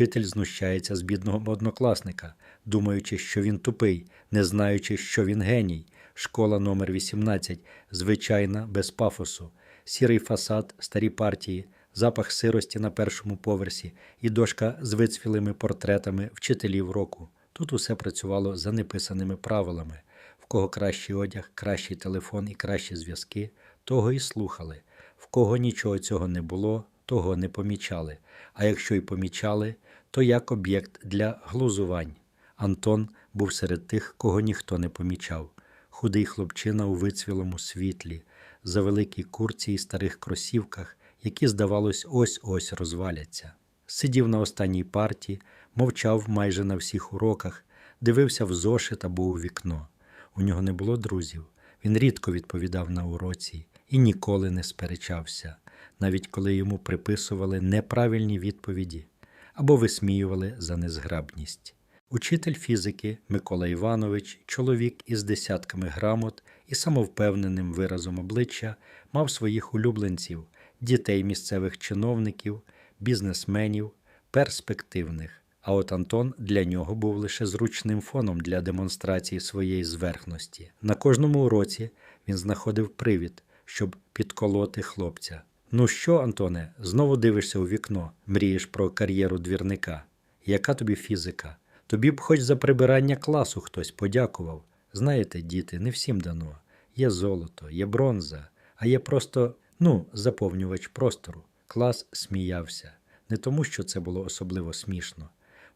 Вчитель знущається з бідного однокласника, думаючи, що він тупий, не знаючи, що він геній. Школа номер 18 звичайна, без пафосу, сірий фасад, старі партії, запах сирості на першому поверсі і дошка з вицвілими портретами вчителів року. Тут усе працювало за неписаними правилами. В кого кращий одяг, кращий телефон і кращі зв'язки, того і слухали. В кого нічого цього не було, того не помічали. А якщо й помічали, то як об'єкт для глузувань. Антон був серед тих, кого ніхто не помічав. Худий хлопчина у вицвілому світлі, за великій курці і старих кросівках, які, здавалось, ось-ось розваляться. Сидів на останній парті, мовчав майже на всіх уроках, дивився в зошит або у вікно. У нього не було друзів. Він рідко відповідав на уроці і ніколи не сперечався, навіть коли йому приписували неправильні відповіді або висміювали за незграбність. Учитель фізики Микола Іванович, чоловік із десятками грамот і самовпевненим виразом обличчя, мав своїх улюбленців, дітей місцевих чиновників, бізнесменів, перспективних. А от Антон для нього був лише зручним фоном для демонстрації своєї зверхності. На кожному уроці він знаходив привід, щоб підколоти хлопця. Ну що, Антоне, знову дивишся у вікно, мрієш про кар'єру двірника. Яка тобі фізика? Тобі б хоч за прибирання класу хтось подякував. Знаєте, діти, не всім дано. Є золото, є бронза, а є просто, ну, заповнювач простору. Клас сміявся. Не тому, що це було особливо смішно.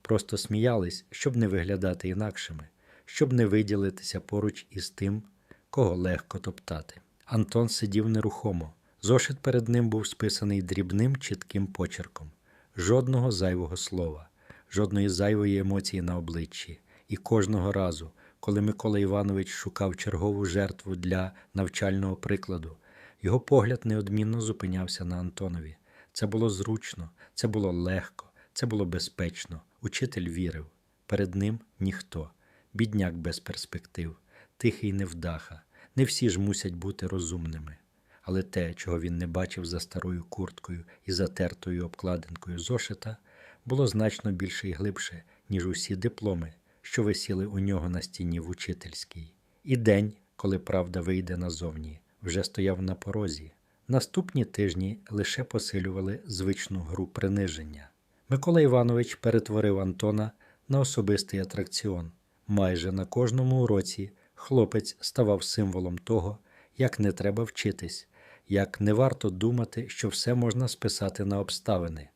Просто сміялись, щоб не виглядати інакшими, щоб не виділитися поруч із тим, кого легко топтати. Антон сидів нерухомо. Зошит перед ним був списаний дрібним чітким почерком, жодного зайвого слова, жодної зайвої емоції на обличчі. І кожного разу, коли Микола Іванович шукав чергову жертву для навчального прикладу, його погляд неодмінно зупинявся на Антонові. Це було зручно, це було легко, це було безпечно. Учитель вірив. Перед ним ніхто, бідняк без перспектив, тихий невдаха. Не всі ж мусять бути розумними. Але те, чого він не бачив за старою курткою і затертою обкладинкою зошита, було значно більше і глибше, ніж усі дипломи, що висіли у нього на стіні в учительській. І день, коли правда вийде назовні, вже стояв на порозі. Наступні тижні лише посилювали звичну гру приниження. Микола Іванович перетворив Антона на особистий атракціон. Майже на кожному уроці хлопець ставав символом того, як не треба вчитись, як не варто думати, що все можна списати на обставини.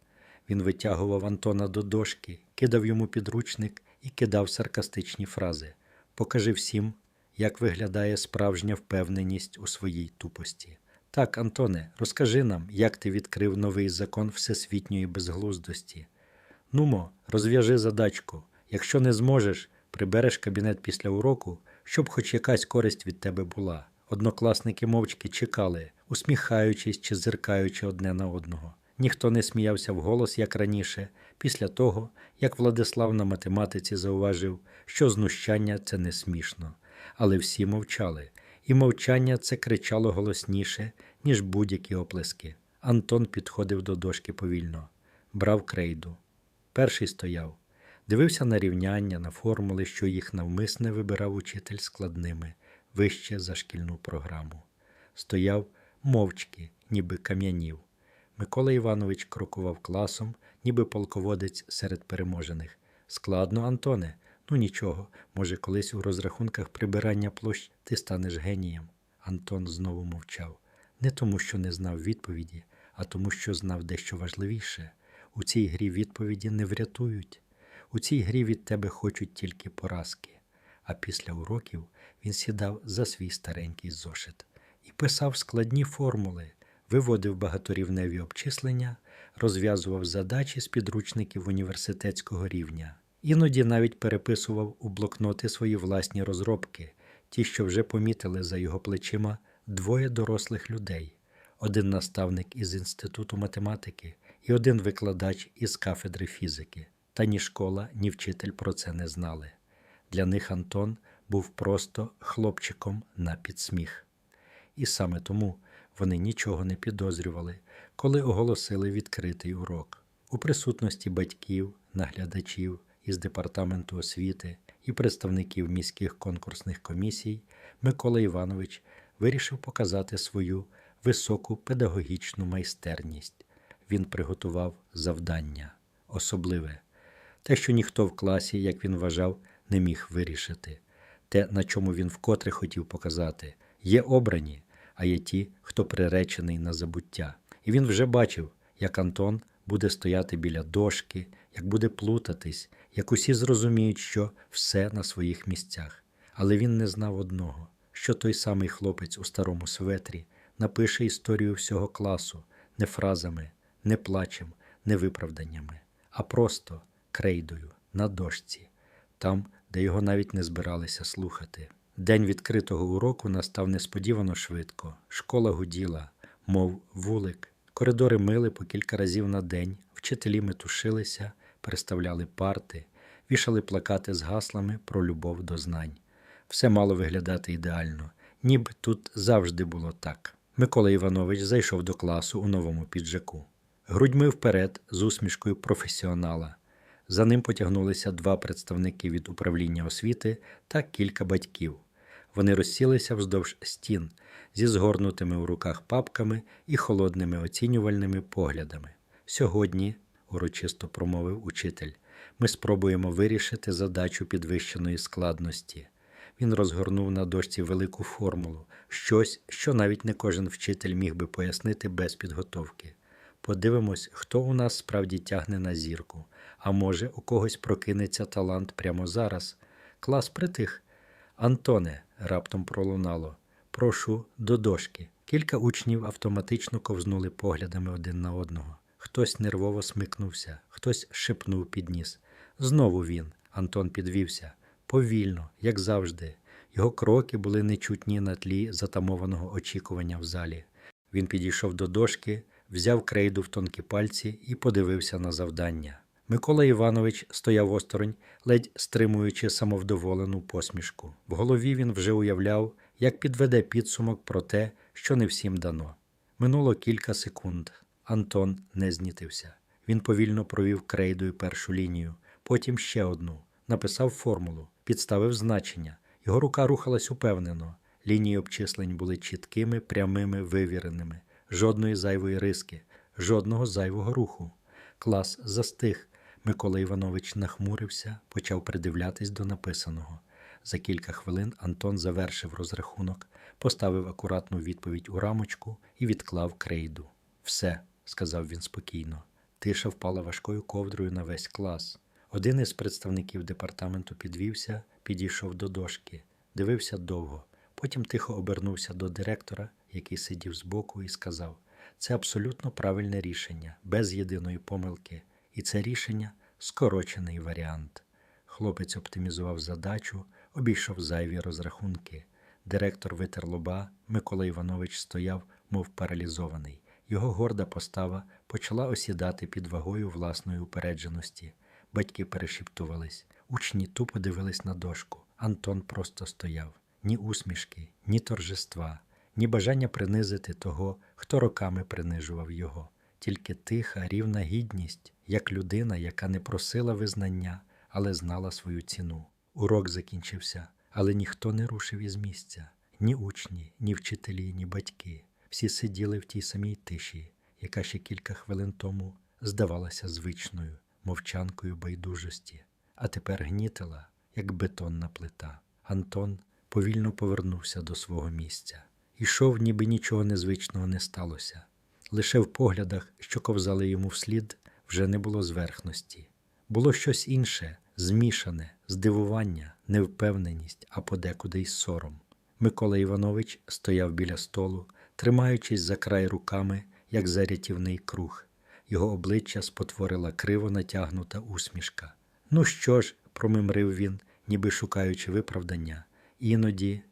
Він витягував Антона до дошки, кидав йому підручник і кидав саркастичні фрази. Покажи всім, як виглядає справжня впевненість у своїй тупості. Так, Антоне, розкажи нам, як ти відкрив новий закон всесвітньої безглуздості. Нумо, розв'яжи задачку. Якщо не зможеш, прибереш кабінет після уроку, щоб хоч якась користь від тебе була. Однокласники мовчки чекали, усміхаючись чи зиркаючи одне на одного. Ніхто не сміявся вголос, як раніше, після того, як Владислав на математиці зауважив, що знущання це не смішно. Але всі мовчали, і мовчання це кричало голосніше, ніж будь-які оплески. Антон підходив до дошки повільно, брав крейду. Перший стояв, дивився на рівняння, на формули, що їх навмисне вибирав учитель складними, вище за шкільну програму. Стояв мовчки, ніби кам'янів. Микола Іванович крокував класом, ніби полководець серед переможених. Складно, Антоне, ну нічого, може, колись у розрахунках прибирання площ ти станеш генієм. Антон знову мовчав. Не тому, що не знав відповіді, а тому, що знав дещо важливіше. У цій грі відповіді не врятують. У цій грі від тебе хочуть тільки поразки. А після уроків він сідав за свій старенький зошит і писав складні формули, виводив багаторівневі обчислення, розв'язував задачі з підручників університетського рівня. Іноді навіть переписував у блокноти свої власні розробки, ті, що вже помітили за його плечима двоє дорослих людей: один наставник із інституту математики і один викладач із кафедри фізики. Та ні школа, ні вчитель про це не знали. Для них Антон був просто хлопчиком на підсміх. І саме тому вони нічого не підозрювали, коли оголосили відкритий урок. у присутності батьків, наглядачів із департаменту освіти і представників міських конкурсних комісій Микола Іванович вирішив показати свою високу педагогічну майстерність. Він приготував завдання особливе, те, що ніхто в класі, як він вважав, не міг вирішити, те, на чому він вкотре хотів показати, є обрані, а є ті, хто приречений на забуття. І він вже бачив, як Антон буде стояти біля дошки, як буде плутатись, як усі зрозуміють, що все на своїх місцях. Але він не знав одного, що той самий хлопець у старому светрі напише історію всього класу не фразами, не плачем, не виправданнями, а просто крейдою на дошці, там, де його навіть не збиралися слухати. День відкритого уроку настав несподівано швидко. Школа гуділа, мов вулик. Коридори мили по кілька разів на день, вчителі метушилися, переставляли парти, вішали плакати з гаслами про любов до знань. Все мало виглядати ідеально, ніби тут завжди було так. Микола Іванович зайшов до класу у новому піджаку. Грудьми вперед з усмішкою професіонала. За ним потягнулися два представники від управління освіти та кілька батьків. Вони розсілися вздовж стін зі згорнутими у руках папками і холодними оцінювальними поглядами. Сьогодні, урочисто промовив учитель, ми спробуємо вирішити задачу підвищеної складності. Він розгорнув на дошці велику формулу, щось, що навіть не кожен вчитель міг би пояснити без підготовки. Подивимось, хто у нас справді тягне на зірку, а може, у когось прокинеться талант прямо зараз. Клас притих. Антоне, раптом пролунало, прошу до дошки. Кілька учнів автоматично ковзнули поглядами один на одного. Хтось нервово смикнувся, хтось шепнув під ніс. Знову він. Антон підвівся. Повільно, як завжди. Його кроки були нечутні на тлі затамованого очікування в залі. Він підійшов до дошки, взяв крейду в тонкі пальці і подивився на завдання. Микола Іванович стояв осторонь, ледь стримуючи самовдоволену посмішку. В голові він вже уявляв, як підведе підсумок про те, що не всім дано. Минуло кілька секунд. Антон не знітився. Він повільно провів крейдою першу лінію, потім ще одну, написав формулу, підставив значення. Його рука рухалась упевнено. Лінії обчислень були чіткими, прямими, вивіреними, жодної зайвої риски, жодного зайвого руху. Клас застиг. Микола Іванович нахмурився, почав придивлятись до написаного. За кілька хвилин Антон завершив розрахунок, поставив акуратну відповідь у рамочку і відклав крейду. Все, сказав він спокійно. Тиша впала важкою ковдрою на весь клас. Один із представників департаменту підвівся, підійшов до дошки, дивився довго. Потім тихо обернувся до директора, який сидів збоку, і сказав: це абсолютно правильне рішення, без єдиної помилки. І це рішення скорочений варіант. Хлопець оптимізував задачу, обійшов зайві розрахунки. Директор витер лоба, Микола Іванович стояв, мов паралізований. Його горда постава почала осідати під вагою власної упередженості. Батьки перешіптувались, учні тупо дивились на дошку. Антон просто стояв. Ні усмішки, ні торжества, ні бажання принизити того, хто роками принижував його, тільки тиха, рівна гідність, як людина, яка не просила визнання, але знала свою ціну. Урок закінчився, але ніхто не рушив із місця ні учні, ні вчителі, ні батьки. Всі сиділи в тій самій тиші, яка ще кілька хвилин тому здавалася звичною мовчанкою байдужості, а тепер гнітила, як бетонна плита. Антон повільно повернувся до свого місця. Ішов, ніби нічого незвичного не сталося. Лише в поглядах, що ковзали йому вслід, вже не було зверхності. Було щось інше, змішане, здивування, невпевненість, а подекуди й сором. Микола Іванович стояв біля столу, тримаючись за край руками, як за рятівний круг. Його обличчя спотворила криво натягнута усмішка. Ну що ж, промимрив він, ніби шукаючи виправдання. Іноді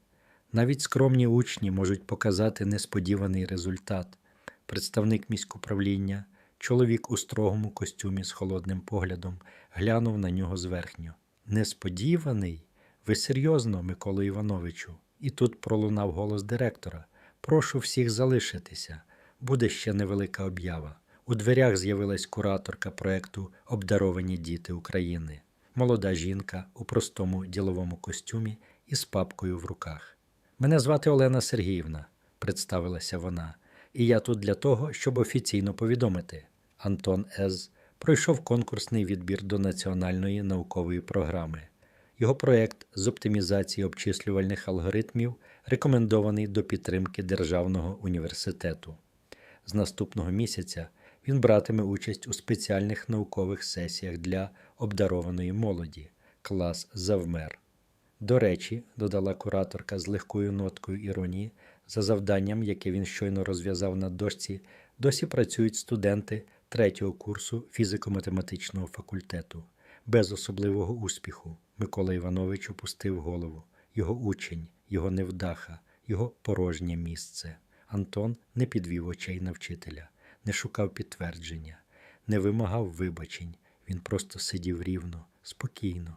навіть скромні учні можуть показати несподіваний результат. Представник міськуправління, чоловік у строгому костюмі з холодним поглядом, глянув на нього зверхньо. Несподіваний? Ви серйозно, Миколу Івановичу? І тут пролунав голос директора. Прошу всіх залишитися. Буде ще невелика об'ява. У дверях з'явилась кураторка проекту Обдаровані діти України, молода жінка у простому діловому костюмі із папкою в руках. Мене звати Олена Сергіївна, представилася вона, і я тут для того, щоб офіційно повідомити. Антон Ез пройшов конкурсний відбір до національної наукової програми. Його проект з оптимізації обчислювальних алгоритмів рекомендований до підтримки Державного університету. З наступного місяця він братиме участь у спеціальних наукових сесіях для обдарованої молоді, клас Завмер. До речі, додала кураторка з легкою ноткою іронії, за завданням, яке він щойно розв'язав на дошці, досі працюють студенти третього курсу фізико-математичного факультету. Без особливого успіху Микола Іванович опустив голову. Його учень, його невдаха, його порожнє місце. Антон не підвів очей на вчителя, не шукав підтвердження, не вимагав вибачень. Він просто сидів рівно, спокійно,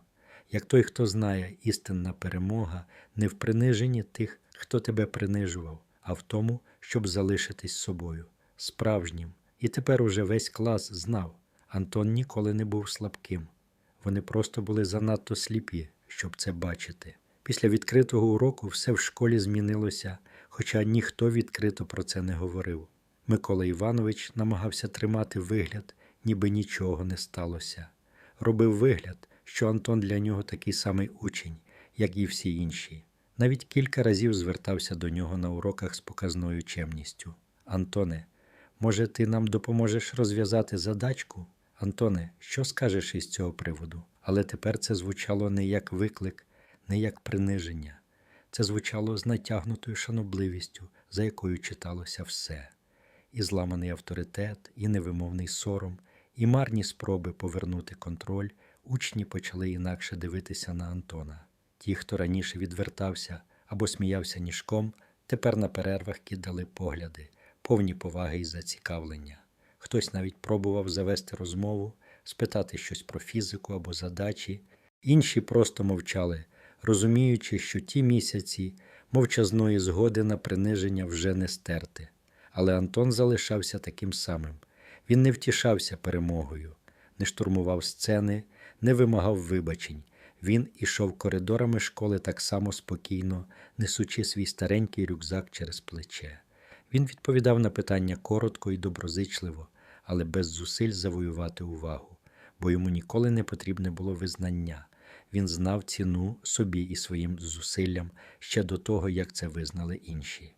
як той, хто знає, істинна перемога не в приниженні тих, хто тебе принижував, а в тому, щоб залишитись собою, справжнім. І тепер уже весь клас знав. Антон ніколи не був слабким. Вони просто були занадто сліпі, щоб це бачити. Після відкритого уроку все в школі змінилося, хоча ніхто відкрито про це не говорив. Микола Іванович намагався тримати вигляд, ніби нічого не сталося. Робив вигляд, що Антон для нього такий самий учень, як і всі інші. Навіть кілька разів звертався до нього на уроках з показною чемністю. Антоне, може, ти нам допоможеш розв'язати задачку? Антоне, що скажеш із цього приводу? Але тепер це звучало не як виклик, не як приниження. Це звучало з натягнутою шанобливістю, за якою читалося все. І зламаний авторитет, і невимовний сором, і марні спроби повернути контроль, учні почали інакше дивитися на Антона. Ті, хто раніше відвертався або сміявся ніжком, тепер на перервах кидали погляди, повні поваги і зацікавлення. Хтось навіть пробував завести розмову, спитати щось про фізику або задачі, інші просто мовчали, розуміючи, що ті місяці мовчазної згоди на приниження вже не стерти. Але Антон залишався таким самим. Він не втішався перемогою, не штурмував сцени, не вимагав вибачень. Він ішов коридорами школи так само спокійно, несучи свій старенький рюкзак через плече. Він відповідав на питання коротко і доброзичливо, але без зусиль завоювати увагу, бо йому ніколи не потрібне було визнання. Він знав ціну собі і своїм зусиллям ще до того, як це визнали інші.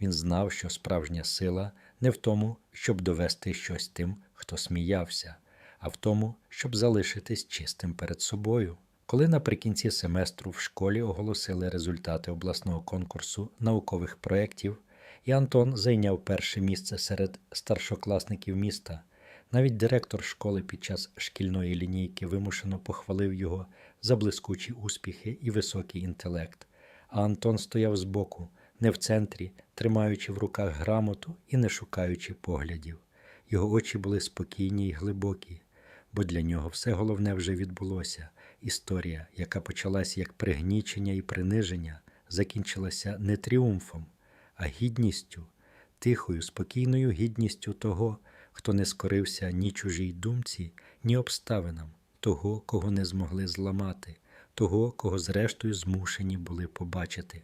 Він знав, що справжня сила не в тому, щоб довести щось тим, хто сміявся, а в тому, щоб залишитись чистим перед собою. Коли наприкінці семестру в школі оголосили результати обласного конкурсу наукових проєктів, і Антон зайняв перше місце серед старшокласників міста, навіть директор школи під час шкільної лінійки вимушено похвалив його за блискучі успіхи і високий інтелект. А Антон стояв збоку, не в центрі, тримаючи в руках грамоту і не шукаючи поглядів. Його очі були спокійні й глибокі, бо для нього все головне вже відбулося. Історія, яка почалася як пригнічення і приниження, закінчилася не тріумфом, а гідністю, тихою, спокійною гідністю того, хто не скорився ні чужій думці, ні обставинам, того, кого не змогли зламати, того, кого зрештою змушені були побачити.